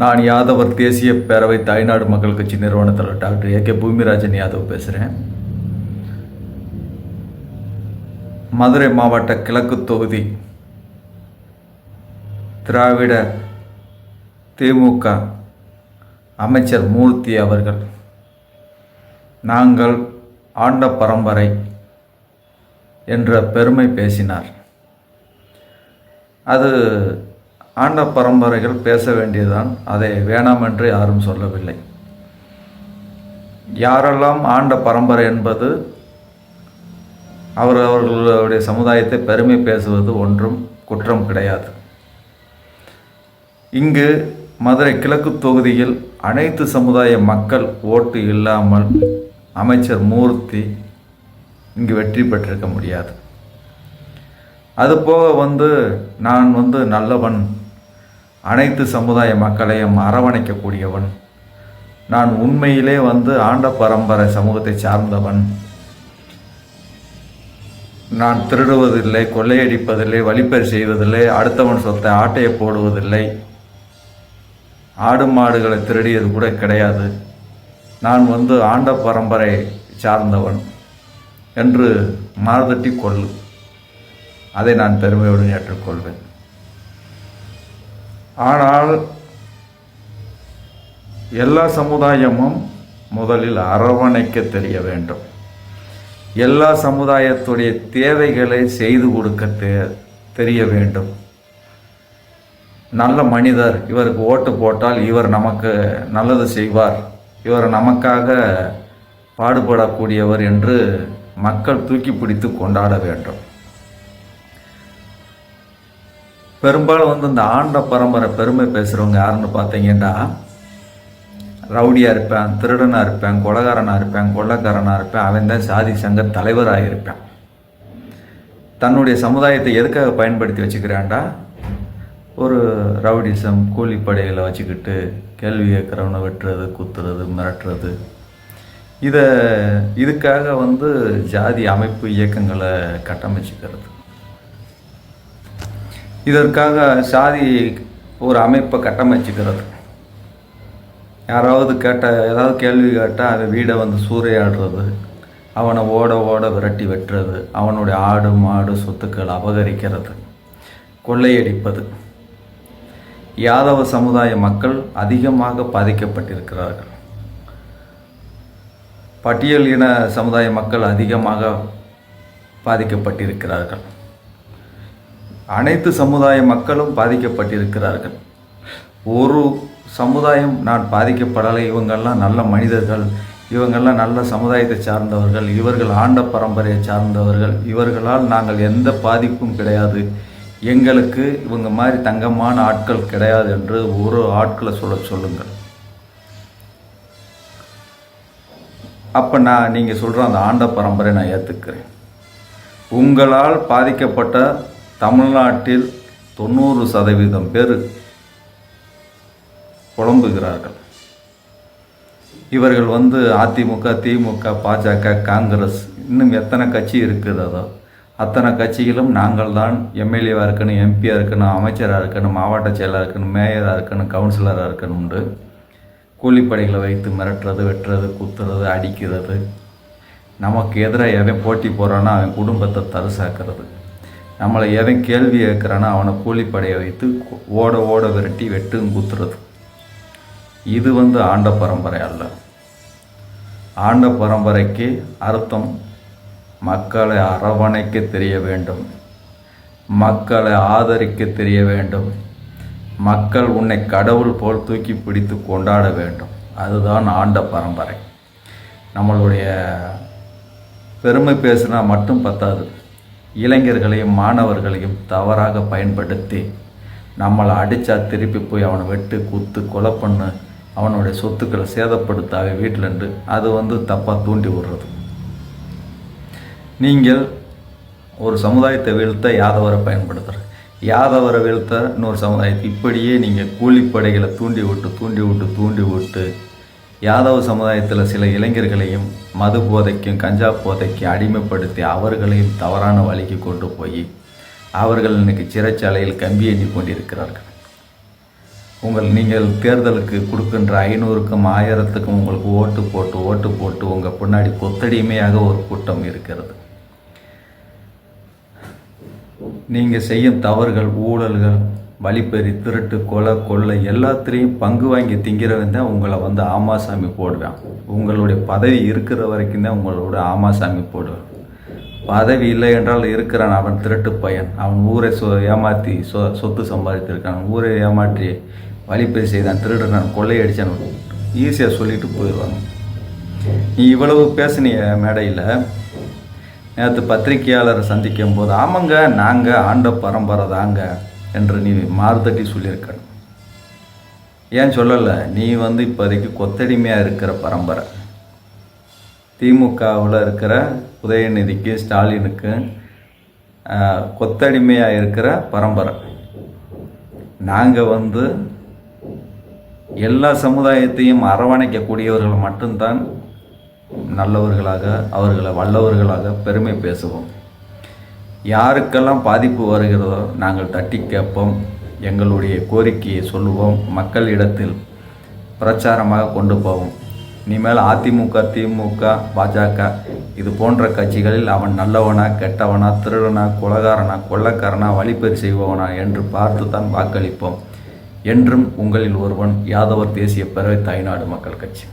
நான் யாதவர் தேசிய பேரவை தாய்நாடு மக்கள் கட்சி நிறுவனத்தில் doctor A K Bhoomirajan Yadav பேசுகிறேன் மதுரை மாவட்ட கிழக்கு தொகுதி திராவிட திமுக அமைச்சர் மூர்த்தி அவர்கள். நாங்கள் ஆண்ட பரம்பரை என்ற பெருமை பேசினார். அது ஆண்ட பரம்பரைகள் பேச வேண்டியதுதான். அதை வேணாம் என்று யாரும் சொல்லவில்லை. யாரெல்லாம் ஆண்ட பரம்பரை என்பது அவர் அவர்களுடைய சமுதாயத்தை பெருமை பேசுவது ஒன்றும் குற்றம் கிடையாது. இங்கு மதுரை கிழக்கு தொகுதியில் அனைத்து சமுதாய மக்கள் ஓட்டு இல்லாமல் அமைச்சர் மூர்த்தி இங்கு வெற்றி பெற்றிருக்க முடியாது. அதுபோக வந்து நான் வந்து நல்லவன் அனைத்து சமுதாய மக்களையும் அரவணைக்கக்கூடியவன். நான் உண்மையிலே வந்து ஆண்ட பரம்பரை சமூகத்தை சார்ந்தவன். நான் திருடுவதில்லை கொள்ளையடிப்பதில்லை வழிப்பறி செய்வதில்லை அடுத்தவன் சொத்தை ஆட்டையை போடுவதில்லை. ஆடு மாடுகளை திருடியது கூட கிடையாது. நான் வந்து ஆண்ட பரம்பரை சார்ந்தவன் என்று மாறுதட்டி கொள்ளு. அதை நான் பெருமையுடன் ஏற்றுக்கொள்வேன். ஆனால் எல்லா சமுதாயமும் முதலில் அரவணைக்க தெரிய வேண்டும். எல்லா சமுதாயத்துடைய தேவைகளை செய்து கொடுக்க தே தெரிய வேண்டும். நல்ல மனிதர் இவருக்கு ஓட்டு போட்டால் இவர் நமக்கு நல்லது செய்வார். இவர் நமக்காக பாடுபடக்கூடியவர் என்று மக்கள் தூக்கி பிடித்து கொண்டாட வேண்டும். பெரும்பாலும் வந்து இந்த ஆண்ட பரம்பரை பெருமை பேசுகிறவங்க யாருன்னு பார்த்தீங்கன்னா ரவுடியாக இருப்பேன் திருடனாக இருப்பேன் கொலகாரனாக இருப்பேன் கொள்ளக்காரனாக இருப்பேன் அவன் தான் சாதி சங்க தலைவராக இருப்பேன். தன்னுடைய சமுதாயத்தை எதுக்காக பயன்படுத்தி வச்சுக்கிறான்டா? ஒரு ரவுடிசம் கூலிப்படைகளை வச்சுக்கிட்டு கேள்வி கேட்குறவனை வெட்டுறது குத்துறது மிரட்டுறது. இதை இதுக்காக வந்து ஜாதி அமைப்பு இயக்கங்களை கட்டமைச்சிக்கிறது. இதற்காக சாதி ஒரு அமைப்பை கட்டமைச்சுக்கிறது. யாராவது கேட்ட ஏதாவது கேள்வி கேட்டால் அவன் வீடை வந்து சூறையாடுறது அவனை ஓட ஓட விரட்டி வெட்டுறது அவனுடைய ஆடு மாடு சொத்துக்கள் அபகரிக்கிறது கொள்ளையடிப்பது. யாதவ சமுதாய மக்கள் அதிகமாக பாதிக்கப்பட்டிருக்கிறார்கள். பட்டியல் இன சமுதாய மக்கள் அதிகமாக பாதிக்கப்பட்டிருக்கிறார்கள். அனைத்து சமுதாய மக்களும் பாதிக்கப்பட்டிருக்கிறார்கள். ஒரு சமுதாயம் நான் பாதிக்கப்படலை இவங்கெல்லாம் நல்ல மனிதர்கள் இவங்கெல்லாம் நல்ல சமுதாயத்தை சார்ந்தவர்கள் இவர்கள் ஆண்ட பரம்பரையை சார்ந்தவர்கள் இவர்களால் நாங்கள் எந்த பாதிப்பும் கிடையாது. எங்களுக்கு இவங்க மாதிரி தங்கமான ஆட்கள் கிடையாது என்று ஒரு ஆட்களை சொல்ல சொல்லுங்கள். அப்போ நான் நீங்கள் சொல்கிற அந்த ஆண்ட பரம்பரை நான் ஏற்றுக்கிறேன் உங்களால் பாதிக்கப்பட்ட தமிழ்நாட்டில் தொண்ணூறு சதவீதம் பேர் புலம்புகிறார்கள். இவர்கள் வந்து அதிமுக திமுக பாஜக காங்கிரஸ் இன்னும் எத்தனை கட்சி இருக்கிறதோ அத்தனை கட்சிகளும் நாங்கள் தான் எம்எல்ஏவாக இருக்கணும் எம்பியாக இருக்கணும் அமைச்சராக இருக்கணும் மாவட்ட செயலாக இருக்கணும் மேயராக இருக்கணும் கவுன்சிலராக இருக்கணும்ண்டு கூலிப்படைகளை வைத்து மிரட்டுறது வெட்டுறது குத்துறது அடிக்கிறது. நமக்கு எதிராக எவன் போட்டி போகிறான்னா அவன் குடும்பத்தை தரிசாக்கிறது. நம்மளை எவன் கேள்வி கேட்குறானோ அவனை கூலிப்படையை வைத்து ஓட ஓட விரட்டி வெட்டும் குத்துறது. இது வந்து ஆண்ட பரம்பரை அல்ல. ஆண்ட பரம்பரைக்கு அர்த்தம் மக்களை அரவணைக்க தெரிய வேண்டும். மக்களை ஆதரிக்க தெரிய வேண்டும். மக்கள் உன்னை கடவுள் போல் தூக்கி பிடித்து கொண்டாட வேண்டும். அதுதான் ஆண்ட பரம்பரை. நம்மளுடைய பெருமை பேசினா மட்டும் பத்தாது. இளைஞர்களையும் மாணவர்களையும் தவறாக பயன்படுத்தி நம்மளை அடித்தா திருப்பி போய் அவனை வெட்டு குத்து கொலை பண்ணு அவனுடைய சொத்துக்களை சேதப்படுத்தாக வீட்டிலண்டு அது வந்து தப்பாக தூண்டி விடுறது. நீங்கள் ஒரு சமுதாயத்தை வீழ்த்த யாதவரை பயன்படுத்துகிற யாதவரை வீழ்த்த இன்னொரு சமுதாயத்தை இப்படியே நீங்கள் கூலிப்படைகளை தூண்டி விட்டு தூண்டி விட்டு தூண்டி விட்டு யாதவ சமுதாயத்தில் சில இளைஞர்களையும் மது போதைக்கும் கஞ்சா போதைக்கும் அடிமைப்படுத்தி அவர்களையும் தவறான வழிக்கு கொண்டு போய் அவர்கள் இன்னைக்கு சிறைச்சாலையில் கம்பி எண்ணி கொண்டிருக்கிறார்கள். உங்கள் நீங்கள் தேர்தலுக்கு கொடுக்கின்ற ஐநூறுக்கும் ஆயிரத்துக்கும் உங்களுக்கு ஓட்டு போட்டு ஓட்டு போட்டு உங்கள் பின்னாடி கொத்தடிமையாக ஒரு கூட்டம் இருக்கிறது. நீங்கள் செய்யும் தவறுகள் ஊழல்கள் வழிப்பறி திருட்டு கொலை கொள்ளை எல்லாத்துலேயும் பங்கு வாங்கி திங்கிறவன் தான் உங்களை வந்து ஆமாசாமி போடுவேன். உங்களுடைய பதவி இருக்கிற வரைக்கும் தான் உங்களோட ஆமாசாமி போடுவான். பதவி இல்லை என்றால் இருக்கிறான் அவன் திருட்டு பையன். அவன் ஊரை சொ ஏமாற்றி சொ சொத்து சம்பாதித்திருக்கான். ஊரை ஏமாற்றி வழிப்பறி செய்தான் திருடுறான் கொள்ளையடிச்சான். ஈஸியாக சொல்லிட்டு போயிடுவாங்க. நீ இவ்வளவு பேசினிய மேடையில். நேற்று பத்திரிகையாளரை சந்திக்கும் போது ஆமாங்க நாங்கள் ஆண்ட பரம்பரை தாங்க. என்று நீ மாறுதட்டி சொல்லியிருக்க ஏன் சொல்லலை? நீ வந்து இப்போதைக்கு கொத்தடிமையாக இருக்கிற பரம்பரை. திமுகவில் இருக்கிற உதயநிதிக்கு ஸ்டாலினுக்கு கொத்தடிமையாக இருக்கிற பரம்பரை. நாங்கள் வந்து எல்லா சமுதாயத்தையும் அரவணைக்கக்கூடியவர்கள் மட்டும்தான் நல்லவர்களாக அவர்களை வல்லவர்களாக பெருமை பேசுவோம். யாருக்கெல்லாம் பாதிப்பு வருகிறதோ நாங்கள் தட்டி கேட்போம். எங்களுடைய கோரிக்கையை சொல்லுவோம். மக்களிடத்தில் பிரச்சாரமாக கொண்டு போவோம். இனிமேல் அதிமுக திமுக பாஜக இது போன்ற கட்சிகளில் அவன் நல்லவனா கெட்டவனா திருடனா குலகாரனா கொள்ளக்காரனா வழிப்பறி செய்பவனா என்று பார்த்து தான் வாக்களிப்போம். என்றும் உங்களில் ஒருவன் யாதவர் தேசிய பேரவை தாய்நாடு மக்கள் கட்சி.